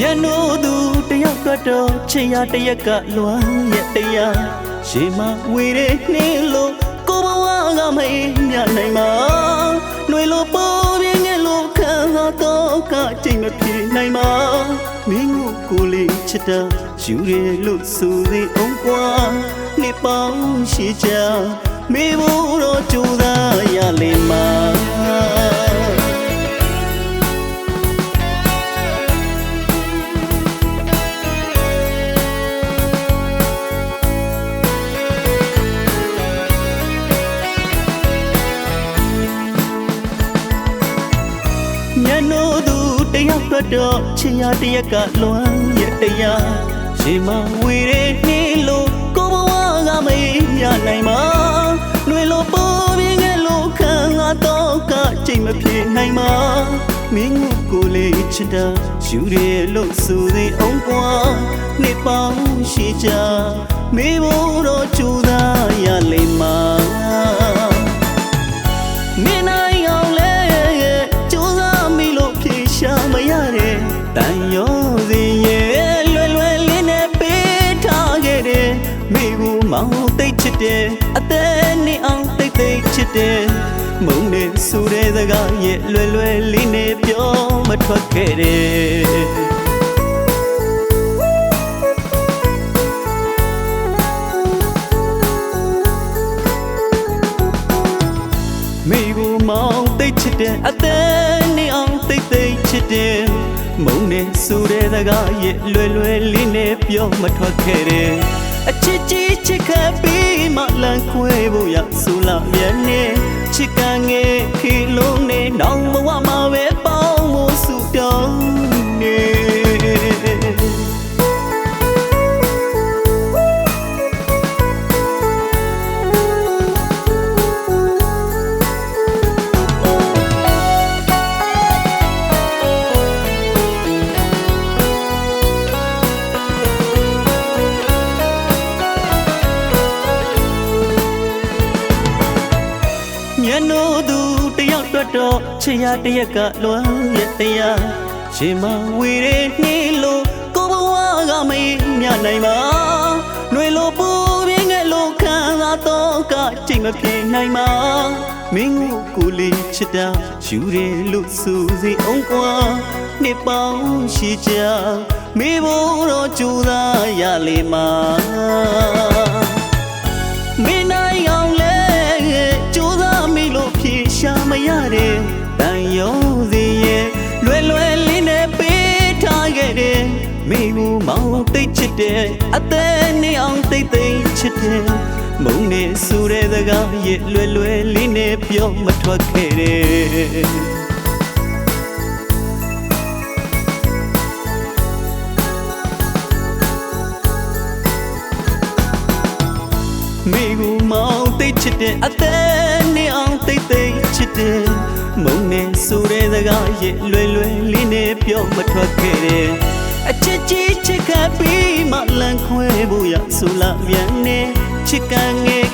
နိုးသူတယောက်ကတော့ချစ်ရတရက်ကလွမ်းရဲ့တရားရှေးမဝေတဲ့နှင်းလို့ကိုဘဝကမအေးမြနိုင်မှာနှွေလို့ပေါ်ပြင်းငယ်လို့ခံဟာတော့ကချိန်မပြေနိုင်မှာမင်းကိုကိုလေးချစ်တာယူရလို့ဆိုသေးအောင်ကွာနေပေါင်းရှိချာမေဖို့တော့ကြိုးစားရလိမ့်မှာ တော့တော့ချင်ရတရက်ကလွမ်းရဲ့တရားရှေးမဝေတဲ့နှင်းလို့ကိုဘဝကမအေးမြနိုင်မှာလွေလို့ပေါ်ပြင်းငယ်လို့ခံငါတော့ကချိန်မပြေနိုင်မှာမင်းကိုကိုလေးချစ်တာယူရလို့ဆိုသေးအောင်ကွာနေပေါင်းရှိကြမေးဖို့တော့ကြိုးစား မိဘူးမောင်သိတ်ချစ်တယ်အသက်နဲ့အောင်သိတ်သိတ်ချစ်တယ်မုံနဲ့ဆူတဲ့စကားရဲ့လွယ်လွယ်လေးနဲ့ပြောမထွက်ခဲ့တဲ့မိကိုမောင်သိတ်ချစ်တဲ့အသက်နဲ့အောင်သိတ်သိတ်ချစ်တဲ့မုံနဲ့ဆူတဲ့စကားရဲ့လွယ်လွယ်လေးနဲ့ပြောမထွက်ခဲ့တဲ့ အချစ်ကြီးချစ်ခဲ့ပြီးမှလန်ခွဲဖို့ရဆူလာရဲ့နဲ့ချစ်က ညနိုးသူတယောက်တော့တော့ချစ်ရတရက်ကလွမ်းရဲ့တရားရှင်မဝေတဲ့နှီးလို့ကိုဘဝကမအေးမြနိုင်ပါຫນွေလိုပူပြင်းငယ်လို့ခံစားတော့ကချိန်မပြေနိုင်ပါမင်းကိုကိုလေးချစ်တာယူရလို့စူစီအောင်ကွာနေပေါင်းရှိကြမေဖို့တော့ကြိုးစားရလေမှာမ မိဘူးမောင်သိတ်ချစ်တဲ့အသက်နဲ့အောင်သိတ်သိတ်ချစ်တဲ့မုံနဲ့ဆူတဲ့စကားရဲ့လွယ်လွယ်လေးနဲ့ပြောမထွက်ခဲ့တဲ့မိကူမောင်သိတ်ချစ်တဲ့အသက်နဲ့အောင်သိတ်သိတ်ချစ်တဲ့မုံနဲ့ဆိုတဲ့စကားရဲ့လွယ်လွယ်လေးနဲ့ပြောမထွက်ခဲ့တဲ့အ ချစ်ကြီးချစ်ခပ်ပြီးမှလန်ခွဲဖို့ရဆူလာပြန်နေချစ်ကန်ငယ်